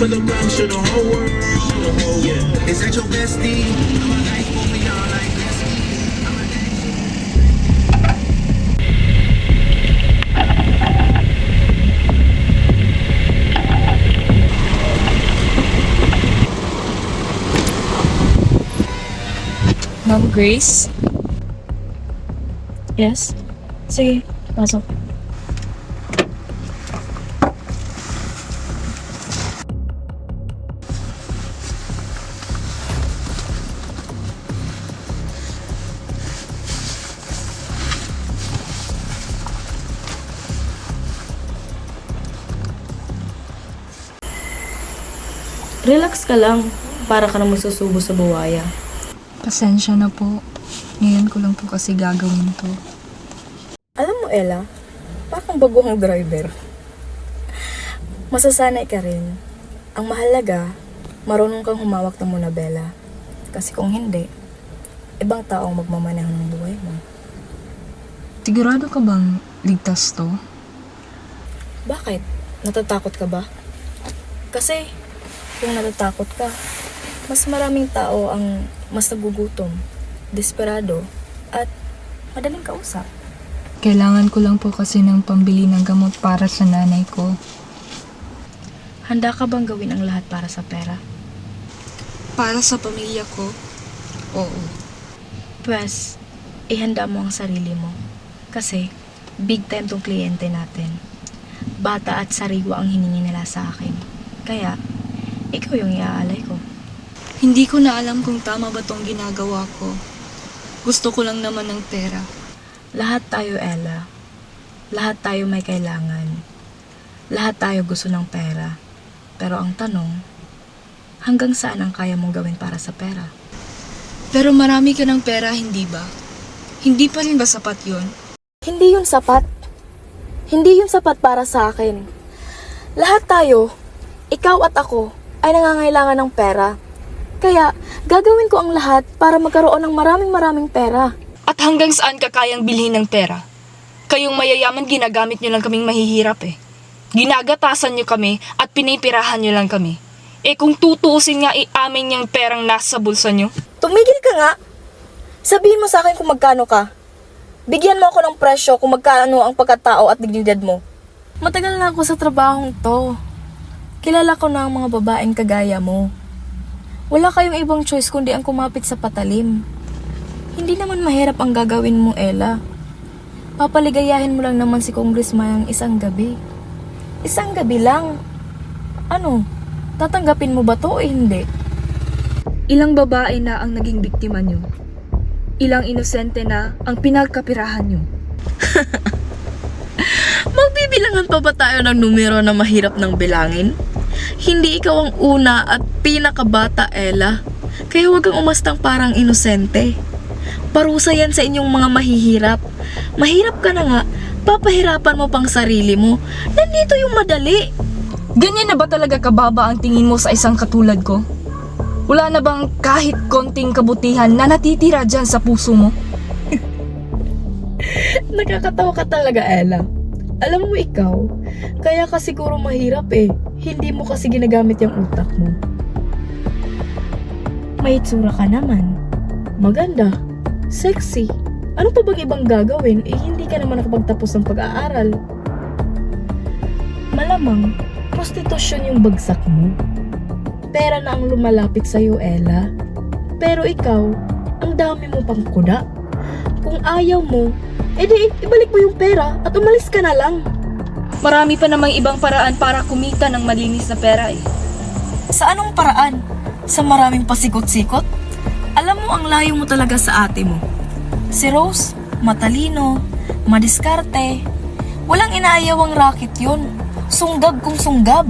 For the gram, show the whole world. Yeah. Is that your bestie? I'm a nice woman, y'all like. Ma'am Grace? Yes? Sige, pasok. Relax ka lang. Para ka naman susubo sa buwaya. Pasensya na po. Ngayon ko lang po kasi gagawin to. Alam mo, Ella, parang baguhang driver. Masasanay ka rin. Ang mahalaga, marunong kang humawak ng Monabella. Kasi kung hindi, ibang tao ang magmamaneho ng buhay mo. Sigurado ka bang ligtas to? Bakit? Natatakot ka ba? Kasi, kung natatakot ka, mas maraming tao ang mas nagugutom, desperado, at madaling kausap. Kailangan ko lang po kasi ng pambili ng gamot para sa nanay ko. Handa ka bang gawin ang lahat para sa pera? Para sa pamilya ko? Oo. Pwes, ihanda mo ang sarili mo. Kasi, big time tong kliyente natin. Bata at sariwa ang hiningi nila sa akin. Kaya, ikaw yung iaalay ko. Hindi ko na alam kung tama ba tong ginagawa ko. Gusto ko lang naman ng pera. Lahat tayo, Ella. Lahat tayo may kailangan. Lahat tayo gusto ng pera. Pero ang tanong, hanggang saan ang kaya mong gawin para sa pera? Pero marami ka ng pera, hindi ba? Hindi pa rin ba sapat yon? Hindi yun sapat. Hindi yun sapat para sa akin. Lahat tayo, ikaw at ako, ay nangangailangan ng pera. Kaya, gagawin ko ang lahat para magkaroon ng maraming maraming pera. At hanggang saan ka kayang bilhin ng pera? Kayong mayayaman ginagamit nyo lang kaming mahihirap eh. Ginagatasan nyo kami at pinipirahan nyo lang kami. Eh kung tutuusin nga iamin yung perang nasa bulsa nyo, Tumigil ka nga. Sabihin mo sa akin kung magkano ka. Bigyan mo ako ng presyo kung magkano ang pagkatao at dignidad mo. Matagal na ako sa trabahong to. Kilala ko na ang mga babaeng kagaya mo. Wala kayong ibang choice kundi ang kumapit sa patalim. Hindi naman mahirap ang gagawin mo, Ella. Papaligayahin mo lang naman si Congressman isang gabi. Isang gabi lang. Ano? Tatanggapin mo ba to o hindi? ilang babae na ang naging biktima nyo. Ilang inosente na ang pinagkapirahan nyo. Magbibilangan pa ba tayo ng numero na mahirap ng bilangin? Hindi ikaw ang una at pinakabata, Ella. Kaya huwag kang umastang parang inosente. Parusa yan sa inyong mga mahihirap. Mahirap ka na nga, papahirapan mo pang sarili mo. Nandito yung madali. Ganyan na ba talaga kababa ang tingin mo sa isang katulad ko? Wala na bang kahit konting kabutihan na natitira dyan sa puso mo? Nakakatawa ka talaga, Ella. Alam mo ikaw, kaya ka siguro mahirap eh. Hindi mo kasi ginagamit yung utak mo. May itsura ka naman. Maganda. Sexy. Ano pa bang ibang gagawin eh hindi ka naman nakapagtapos ng pag-aaral? Malamang, prostitusyon yung bagsak mo. Pera na ang lumalapit sa'yo, Ella. Pero ikaw, ang dami mo pang kuda. Kung ayaw mo, edi ibalik mo yung pera at umalis ka na lang. Marami pa namang ibang paraan para kumita ng malinis na pera eh. Sa anong paraan? Sa maraming pasikot-sikot? Alam mo ang layo mo talaga sa ate mo. Si Rose, matalino, madiskarte. Walang inaayaw ang racket yun. Sunggab kung sunggab.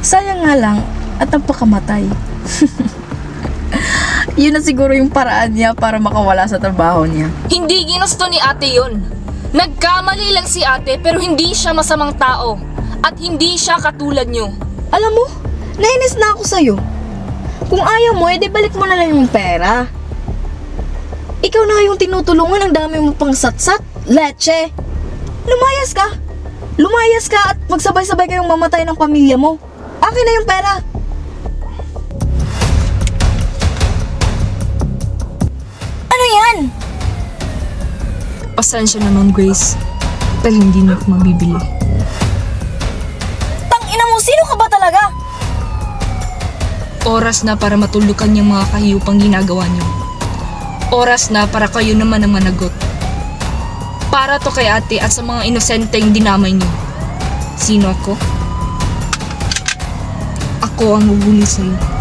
Sayang nga lang at nagpakamatay. Yun na siguro yung paraan niya para makawala sa trabaho niya. Hindi ginusto ni ate yon. Nagkamali lang si ate pero hindi siya masamang tao. At hindi siya katulad nyo. Alam mo, nainis na ako sa'yo. Kung ayaw mo, edi balik mo na lang yung pera. Ikaw na yung tinutulungan, ang dami mo pang satsat, leche. Lumayas ka. Lumayas ka at magsabay-sabay kayong mamatay ng pamilya mo. Akin na yung pera. Pasensya na Ma'am Grace. Pero hindi niyo ako mabibili. Tang ina mo, sino ka ba talaga? Oras na para matulukan yung mga kahiyupang ginagawa niyo. Oras na para kayo naman ang managot. Para to kay ate at sa mga inosenteng dinamay niyo. Sino ako? Ako ang uguli sa'yo.